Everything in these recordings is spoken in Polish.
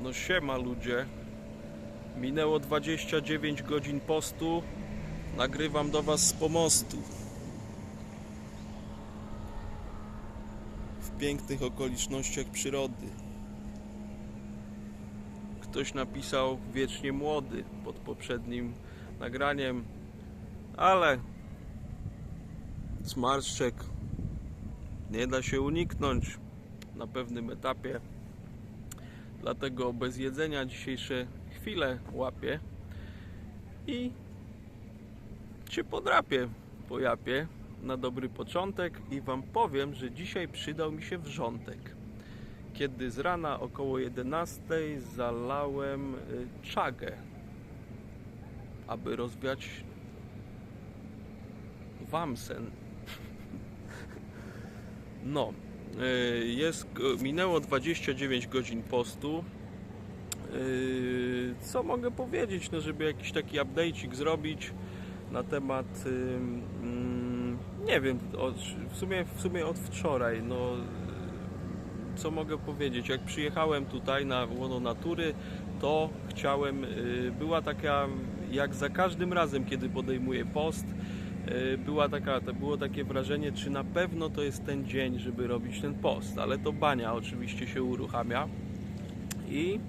No siema ludzie. Minęło 29 godzin postu. Nagrywam do was z pomostu. W pięknych okolicznościach przyrody. Ktoś napisał wiecznie młody pod poprzednim nagraniem, ale zmarszczek nie da się uniknąć na pewnym etapie. Dlatego bez jedzenia dzisiejsze chwile łapię i się podrapię po japie na dobry początek i Wam powiem, że dzisiaj przydał mi się wrzątek. Kiedy z rana około 11 zalałem y, czagę, aby rozwiać Wam sen. No, jest, minęło 29 godzin postu. Yy, Co mogę powiedzieć, no żeby jakiś taki update'ik zrobić na temat, ym, mm, nie wiem, w, sumie, w sumie od wczoraj, no co mogę powiedzieć, jak przyjechałem tutaj na łono natury, to chciałem, yy, była taka, jak za każdym razem, kiedy podejmuję post, była taka, to było takie wrażenie, czy na pewno to jest ten dzień, żeby robić ten post, ale to bania oczywiście się uruchamia i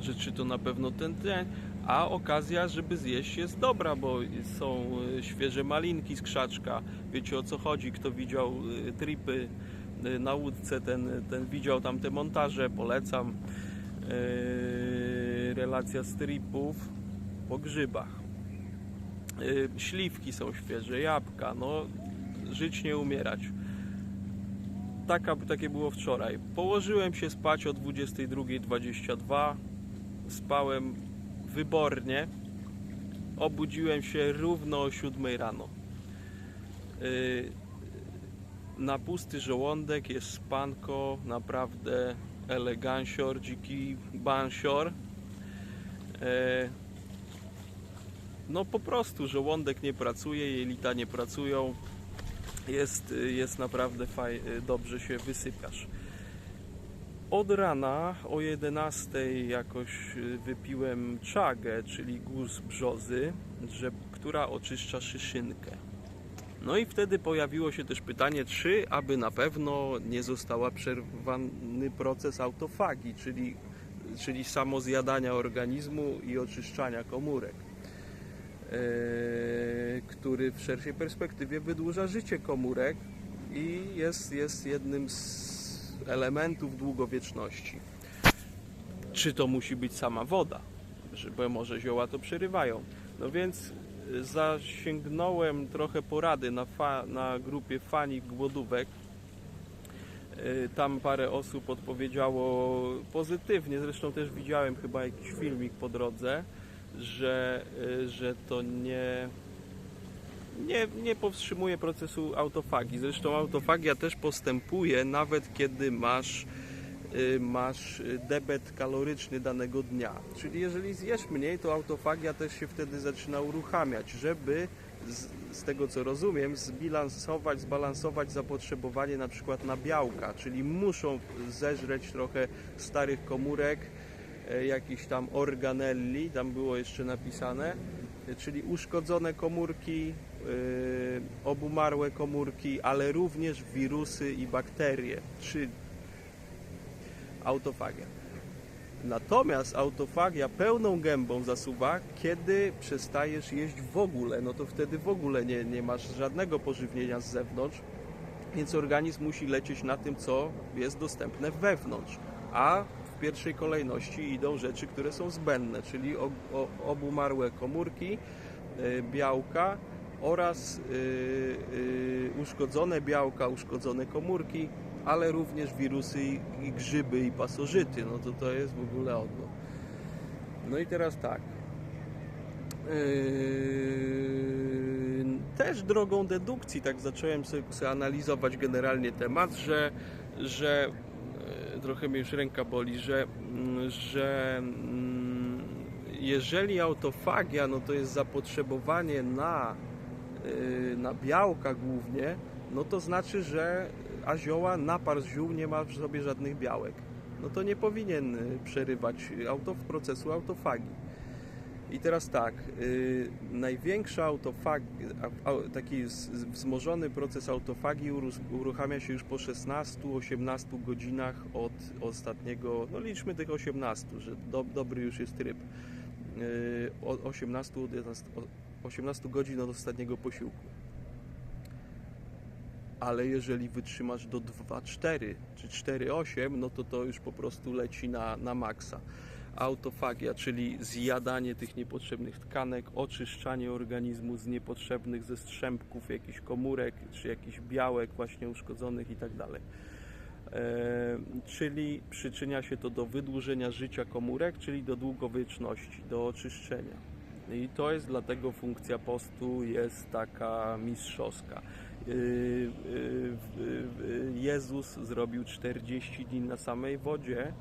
że czy to na pewno ten dzień, a okazja, żeby zjeść jest dobra, bo są y, świeże malinki z krzaczka, wiecie o co chodzi, kto widział y, tripy na łódce, ten, ten widział tam te montaże, polecam relacja z tripów po grzybach Yy, śliwki są świeże, jabłka, no żyć nie umierać Taka, takie było wczoraj. Położyłem się spać o 22.22. Spałem wybornie. Obudziłem się równo o 7 rano. Yy, Na pusty żołądek jest spanko, naprawdę elegancior, dziki bansior. Yy, No po prostu żołądek nie pracuje, jelita nie pracują jest, jest naprawdę faj, dobrze się wysypiasz. Od rana o 11 jakoś wypiłem czagę, czyli guz brzozy, która oczyszcza szyszynkę. No i wtedy pojawiło się też pytanie, czy aby na pewno nie została przerwany proces autofagii, czyli, czyli samozjadania organizmu i oczyszczania komórek. Yy, który w szerszej perspektywie wydłuża życie komórek i jest, jest jednym z elementów długowieczności. Czy to musi być sama woda? Bo może zioła to przerywają. No więc yy, zasięgnąłem trochę porady na, fa, na grupie fani głodówek. Yy, Tam parę osób odpowiedziało pozytywnie, zresztą też widziałem chyba jakiś filmik po drodze że, y, że to nie, nie, nie powstrzymuje procesu autofagii. Zresztą autofagia też postępuje nawet kiedy masz, y, masz debet kaloryczny danego dnia. Czyli jeżeli zjesz mniej, to autofagia też się wtedy zaczyna uruchamiać, żeby z, z tego co rozumiem, zbilansować, zbalansować zapotrzebowanie na przykład na białka, czyli muszą zeżreć trochę starych komórek, e, jakichś tam organelli, tam było jeszcze napisane, czyli uszkodzone komórki, e, obumarłe komórki, ale również wirusy i bakterie, czyli autofagia. Natomiast autofagia pełną gębą zasuwa, kiedy przestajesz jeść w ogóle, no to wtedy w ogóle nie, nie masz żadnego pożywienia z zewnątrz, więc organizm musi lecieć na tym, co jest dostępne wewnątrz. A w pierwszej kolejności idą rzeczy, które są zbędne, czyli obumarłe komórki, y, białka oraz y, y, uszkodzone białka, uszkodzone komórki, ale również wirusy i, grzyby i pasożyty. No to to jest w ogóle odno. No i teraz tak. Też drogą dedukcji, tak zacząłem sobie, analizować generalnie temat, że, że trochę mnie już ręka boli, że, mm, że mm, jeżeli autofagia, no to jest zapotrzebowanie na, yy, na białka głównie, no to znaczy, że a zioła, napar z ziół nie ma w sobie żadnych białek. no to nie powinien y, przerywać auto, procesu autofagii. I teraz tak, y, największa autofagi, taki wzmożony proces autofagii uruchamia się już po 16-18 godzinach od ostatniego, no liczmy tych 18, że do, dobry już jest tryb. Y, od 18, od 11, o- 18 godzin od ostatniego posiłku. Ale jeżeli wytrzymasz do 2,4 czy 4,8, no to to już po prostu leci na, na maksa autofagia, czyli zjadanie tych niepotrzebnych tkanek, oczyszczanie organizmu z niepotrzebnych ze strzępków jakichś komórek, czy jakichś białek właśnie uszkodzonych i tak. E, Czyli przyczynia się to do wydłużenia życia komórek, czyli do długowieczności, do oczyszczenia. I to jest dlatego funkcja postu jest taka mistrzowska. Yy, yy, Jezus zrobił 40 dni na samej wodzie,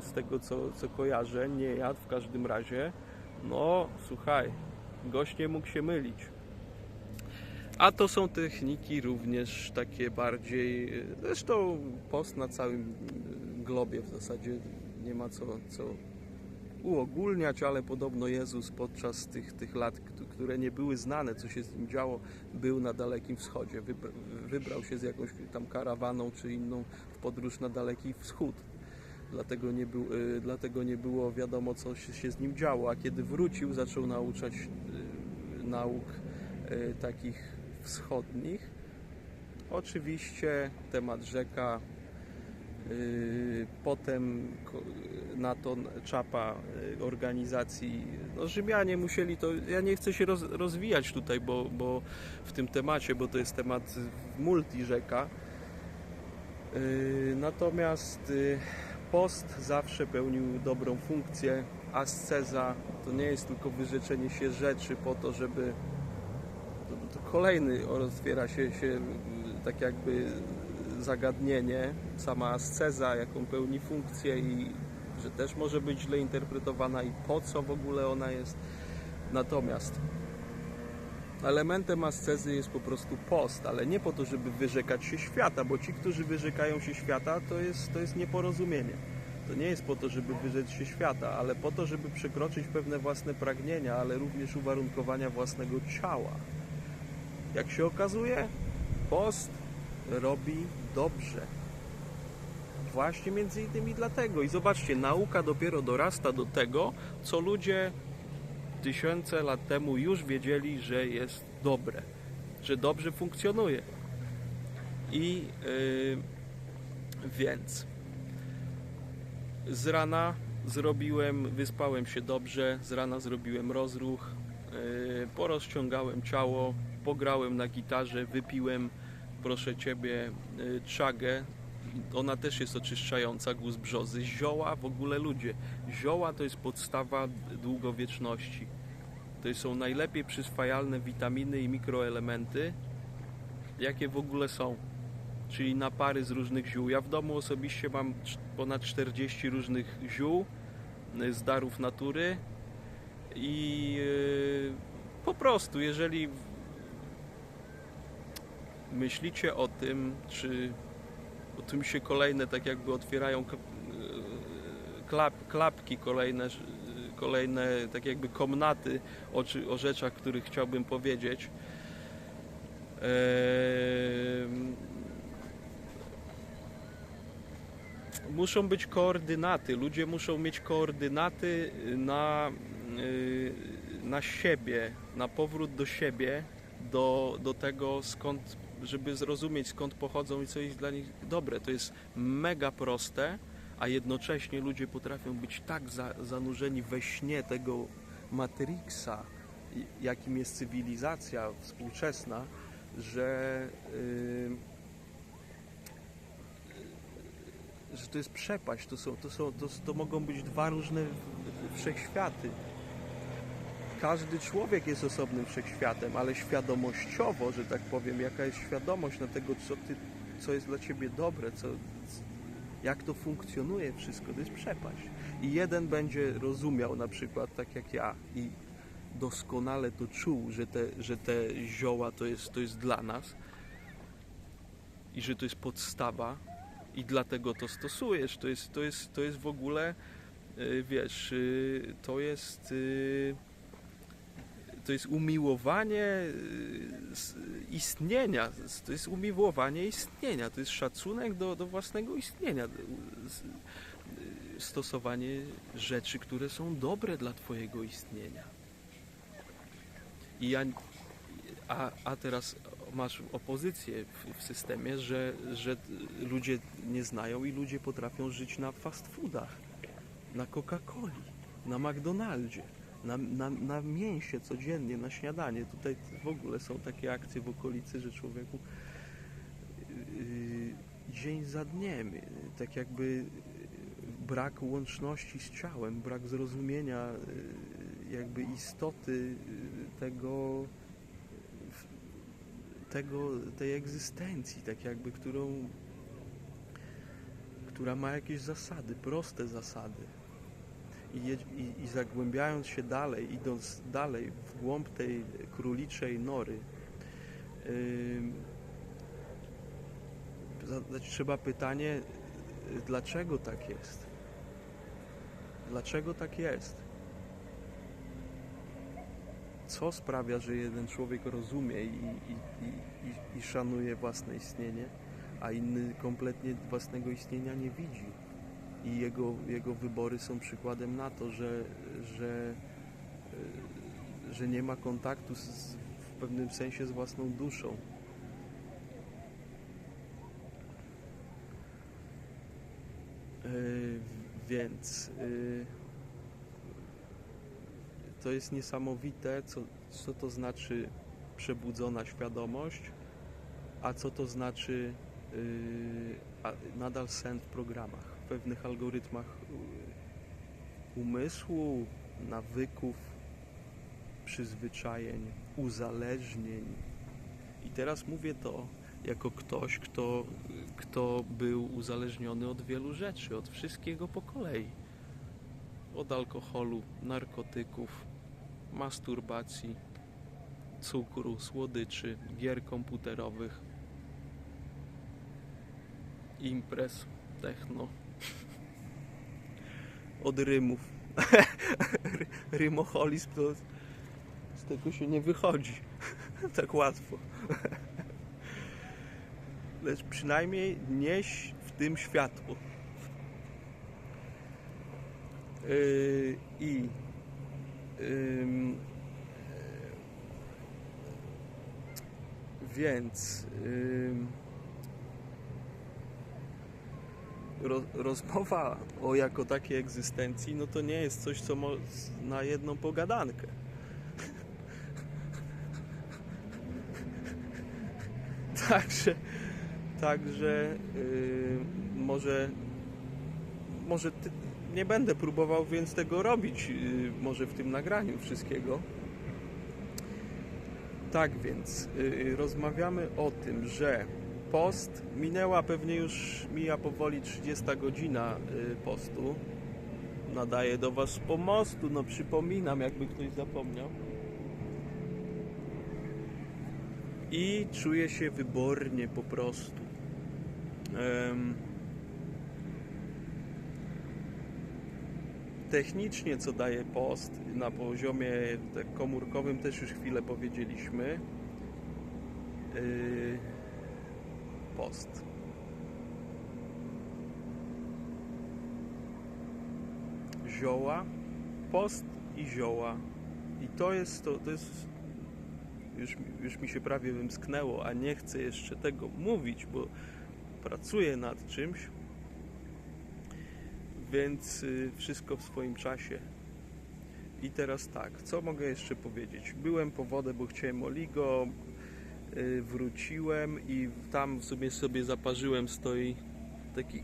z tego co, co kojarzę, nie jadł w każdym razie. No, słuchaj, gość nie mógł się mylić. A to są techniki również takie bardziej. Zresztą post na całym globie w zasadzie nie ma co, co uogólniać, ale podobno Jezus podczas tych, tych lat, które nie były znane, co się z nim działo, był na Dalekim Wschodzie. Wybra- Wybrał się z jakąś tam karawaną czy inną w podróż na Daleki Wschód dlatego nie, był, y, dlatego nie było wiadomo, co się, z nim działo. A kiedy wrócił, zaczął nauczać y, nauk y, takich wschodnich. Oczywiście temat rzeka, potem na to czapa organizacji. No, Rzymianie musieli to. Ja nie chcę się roz, rozwijać tutaj, bo, bo w tym temacie, bo to jest temat multi rzeka. Natomiast post zawsze pełnił dobrą funkcję. Asceza to nie jest tylko wyrzeczenie się rzeczy po to, żeby. To, to kolejny otwiera się, się tak jakby zagadnienie. Sama asceza, jaką pełni funkcję i że też może być źle interpretowana i po co w ogóle ona jest. Natomiast elementem ascezy jest po prostu post, ale nie po to, żeby wyrzekać się świata, bo ci, którzy wyrzekają się świata, to jest, to jest nieporozumienie. To nie jest po to, żeby wyrzec się świata, ale po to, żeby przekroczyć pewne własne pragnienia, ale również uwarunkowania własnego ciała. Jak się okazuje, post robi dobrze. Właśnie między innymi dlatego. I zobaczcie, nauka dopiero dorasta do tego, co ludzie tysiące lat temu już wiedzieli, że jest dobre, że dobrze funkcjonuje. I yy, więc z rana zrobiłem, wyspałem się dobrze, z rana zrobiłem rozruch, yy, porozciągałem ciało, pograłem na gitarze, wypiłem, proszę Ciebie, yy, czagę. Ona też jest oczyszczająca, guz brzozy. Zioła, w ogóle ludzie. Zioła to jest podstawa długowieczności. To są najlepiej przyswajalne witaminy i mikroelementy, jakie w ogóle są. Czyli napary z różnych ziół. Ja w domu osobiście mam ponad 40 różnych ziół y, z darów natury i yy, po prostu, jeżeli myślicie o tym, czy o tym się kolejne tak jakby otwierają yy, klap, klapki kolejne, kolejne tak jakby komnaty o, o rzeczach, których chciałbym powiedzieć. Muszą być koordynaty. Ludzie muszą mieć koordynaty na, y, na siebie, na powrót do siebie, do, do tego skąd, żeby zrozumieć skąd pochodzą i co jest dla nich dobre. To jest mega proste, a jednocześnie ludzie potrafią być tak za, zanurzeni we śnie tego Matrixa, jakim jest cywilizacja współczesna, że. y, że to jest przepaść, to, są, to, są, to, to mogą być dwa różne wszechświaty. Każdy człowiek jest osobnym wszechświatem, ale świadomościowo, że tak powiem, jaka jest świadomość na tego, co, ty, co jest dla ciebie dobre, co, jak to funkcjonuje wszystko, to jest przepaść. I jeden będzie rozumiał na przykład tak jak ja i doskonale to czuł, że te, że te zioła to jest, to jest dla nas i że to jest podstawa i dlatego to stosujesz. To jest, to jest, to jest w ogóle, y, wiesz, y, to jest, y, to jest umiłowanie y, istnienia, to jest umiłowanie istnienia, to jest szacunek do, do własnego istnienia, y, y, stosowanie rzeczy, które są dobre dla Twojego istnienia. I ja, a, a teraz masz opozycję w, w systemie, że, że ludzie nie znają i ludzie potrafią żyć na fast foodach, na Coca-Coli, na McDonaldzie, na, na, na mięsie codziennie, na śniadanie. Tutaj w ogóle są takie akcje w okolicy, że człowieku yy, dzień za dniem, tak jakby brak łączności z ciałem, brak zrozumienia yy, jakby istoty yy, tego tego, tej egzystencji, tak jakby, którą, która ma jakieś zasady, proste zasady. I, i, I zagłębiając się dalej, idąc dalej w głąb tej króliczej nory, zadać trzeba pytanie, y, dlaczego tak jest? Dlaczego tak jest? co sprawia, że jeden człowiek rozumie i, i, i, i szanuje własne istnienie, a inny kompletnie własnego istnienia nie widzi. I jego, jego wybory są przykładem na to, że, że, y, że nie ma kontaktu z, w pewnym sensie z własną duszą. Y, Więc y, to jest niesamowite, co, co to znaczy przebudzona świadomość, a co to znaczy nadal sen w programach, pewnych algorytmach yy, umysłu, nawyków, przyzwyczajeń, uzależnień. I teraz mówię to jako ktoś, kto, kto był uzależniony od wielu rzeczy, od wszystkiego po kolei. Od alkoholu, narkotyków, masturbacji, cukru, słodyczy, gier komputerowych, imprez, techno, od rymów. Ry- Rymoholizm to z tego się nie wychodzi tak łatwo. Lecz przynajmniej nieś w tym światło. Yy, I ym, więc ym, ro, rozmowa o jako takiej egzystencji, no to nie jest coś, co na jedną pogadankę. Także, także yy, może, może ty, nie będę próbował więc tego robić, yy, może w tym nagraniu wszystkiego. Tak więc, yy, rozmawiamy o tym, że post minęła pewnie już, mija powoli 30 godzina yy, postu. Nadaję do Was z pomostu, no przypominam, jakby ktoś zapomniał. I czuję się wybornie po prostu. Technicznie co daje post na poziomie komórkowym też już chwilę powiedzieliśmy Yy, post zioła post i zioła i to jest to, to jest już, już mi się prawie wymsknęło a nie chcę jeszcze tego mówić bo pracuję nad czymś więc y, wszystko w swoim czasie. I teraz tak, co mogę jeszcze powiedzieć? Byłem po wodę, bo chciałem oligo, wróciłem i tam w sumie sobie zaparzyłem, stoi taki...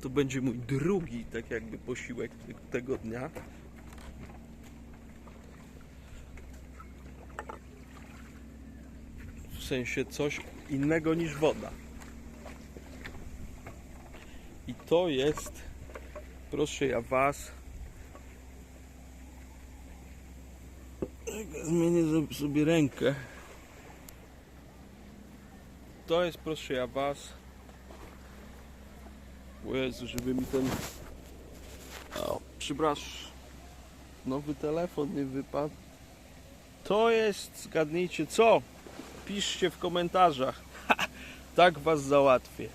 To będzie mój drugi, tak jakby, posiłek te- tego dnia. W sensie coś innego niż woda. I to jest, proszę ja Was, zmienię sobie rękę. to jest, proszę ja was. O Jezu, żeby mi ten. O, przepraszam. Nowy telefon nie wypadł. To jest, zgadnijcie co? Piszcie w komentarzach. Tak was załatwię.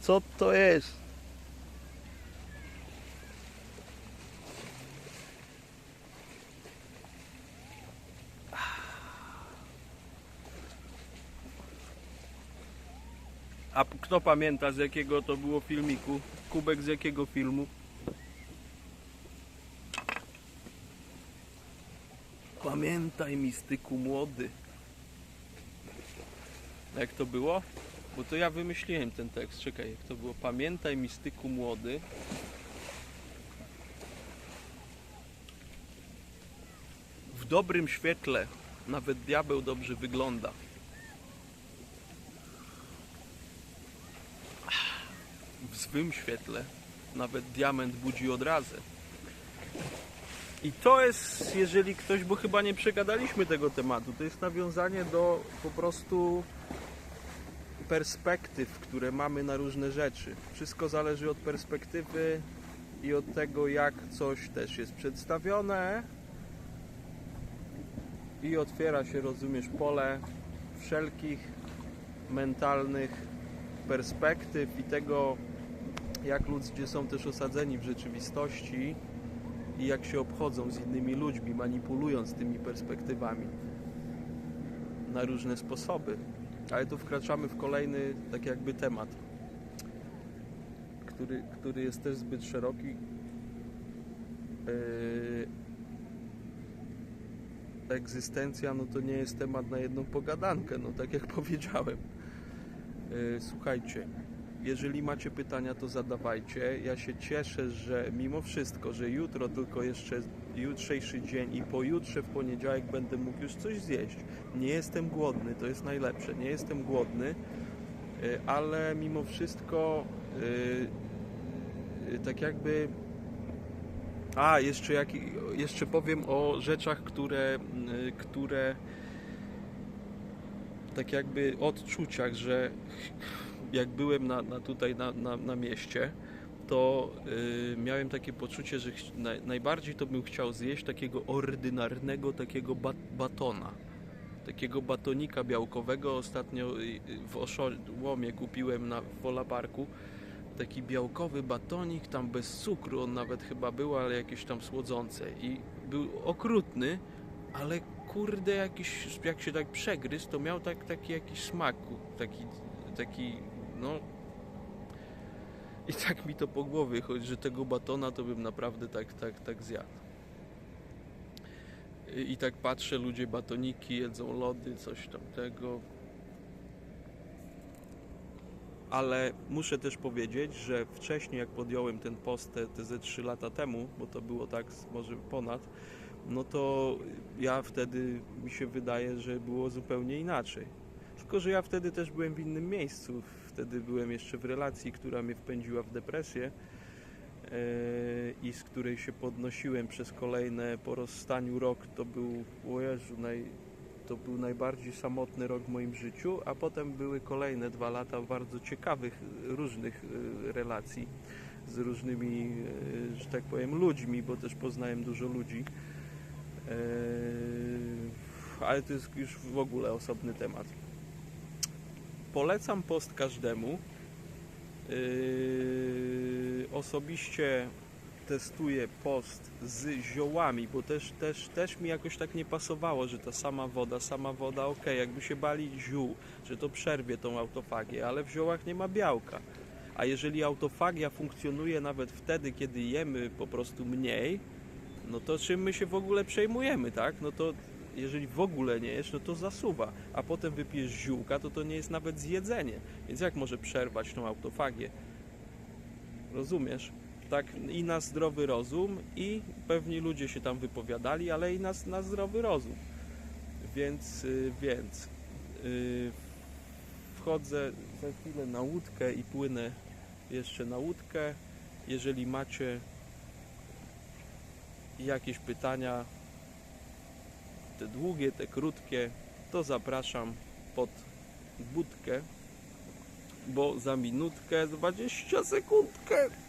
Co to jest? Kto pamięta z jakiego to było filmiku? Kubek z jakiego filmu? Pamiętaj mistyku młody. Jak to było? Bo to ja wymyśliłem ten tekst. Czekaj, jak to było? Pamiętaj mistyku młody. W dobrym świetle nawet diabeł dobrze wygląda. W zwym świetle nawet diament budzi odrazę. I to jest, jeżeli ktoś, bo chyba nie przegadaliśmy tego tematu, to jest nawiązanie do po prostu perspektyw, które mamy na różne rzeczy. Wszystko zależy od perspektywy i od tego, jak coś też jest przedstawione. I otwiera się, rozumiesz, pole wszelkich mentalnych perspektyw i tego, jak ludzie są też osadzeni w rzeczywistości i jak się obchodzą z innymi ludźmi, manipulując tymi perspektywami na różne sposoby. Ale tu wkraczamy w kolejny, tak jakby temat, który, który jest też zbyt szeroki. Yy, egzystencja, no to nie jest temat na jedną pogadankę, no tak jak powiedziałem. Yy, słuchajcie, jeżeli macie pytania, to zadawajcie. Ja się cieszę, że mimo wszystko, że jutro tylko jeszcze jutrzejszy dzień i pojutrze w poniedziałek będę mógł już coś zjeść. Nie jestem głodny, to jest najlepsze. Nie jestem głodny, y, ale mimo wszystko y, y, tak jakby a, jeszcze, jak, jeszcze powiem o rzeczach, które, które tak jakby odczuciach, że jak byłem na, na tutaj na, na, na mieście, to y, miałem takie poczucie, że naj, najbardziej to bym chciał zjeść takiego ordynarnego takiego bat, batona. Takiego batonika białkowego ostatnio y, y, w Oszołomie kupiłem na Wola Parku. Taki białkowy batonik, tam bez cukru on nawet chyba był, ale jakieś tam słodzące. I był okrutny, ale kurde jakiś, jak się tak przegryzł, to miał tak, taki jakiś smak, taki, taki no i tak mi to po głowie chodzi, że tego batona to bym naprawdę tak, tak, tak zjadł. I, I tak patrzę, ludzie batoniki jedzą lody, coś tam tego. Ale muszę też powiedzieć, że wcześniej jak podjąłem ten post te, te ze 3 lata temu, bo to było tak może ponad, no to ja wtedy mi się wydaje, że było zupełnie inaczej. Tylko, że ja wtedy też byłem w innym miejscu. Wtedy byłem jeszcze w relacji, która mnie wpędziła w depresję e, i z której się podnosiłem przez kolejne po rozstaniu rok. To był, o Jezu, naj, to był najbardziej samotny rok w moim życiu, a potem były kolejne dwa lata bardzo ciekawych, różnych e, relacji z różnymi, e, że tak powiem, ludźmi, bo też poznałem dużo ludzi. Ale to jest już w ogóle osobny temat polecam post każdemu. Yy, osobiście testuję post z ziołami, bo też, też, też mi jakoś tak nie pasowało, że ta sama woda, sama woda, ok, jakby się bali ziół, że to przerwie tą autofagię, ale w ziołach nie ma białka. A jeżeli autofagia funkcjonuje nawet wtedy, kiedy jemy po prostu mniej, no to czym my się w ogóle przejmujemy, tak? No to jeżeli w ogóle nie jesz, no to zasuwa, a potem wypijesz ziółka, to to nie jest nawet zjedzenie. Więc jak może przerwać tą autofagię? Rozumiesz? Tak i na zdrowy rozum i pewni ludzie się tam wypowiadali, ale i na, na zdrowy rozum. Więc, y, więc y, wchodzę za chwilę na łódkę i płynę jeszcze na łódkę. Jeżeli macie jakieś pytania, te długie, te krótkie, to zapraszam pod budkę, bo za minutkę, 20 sekundkę.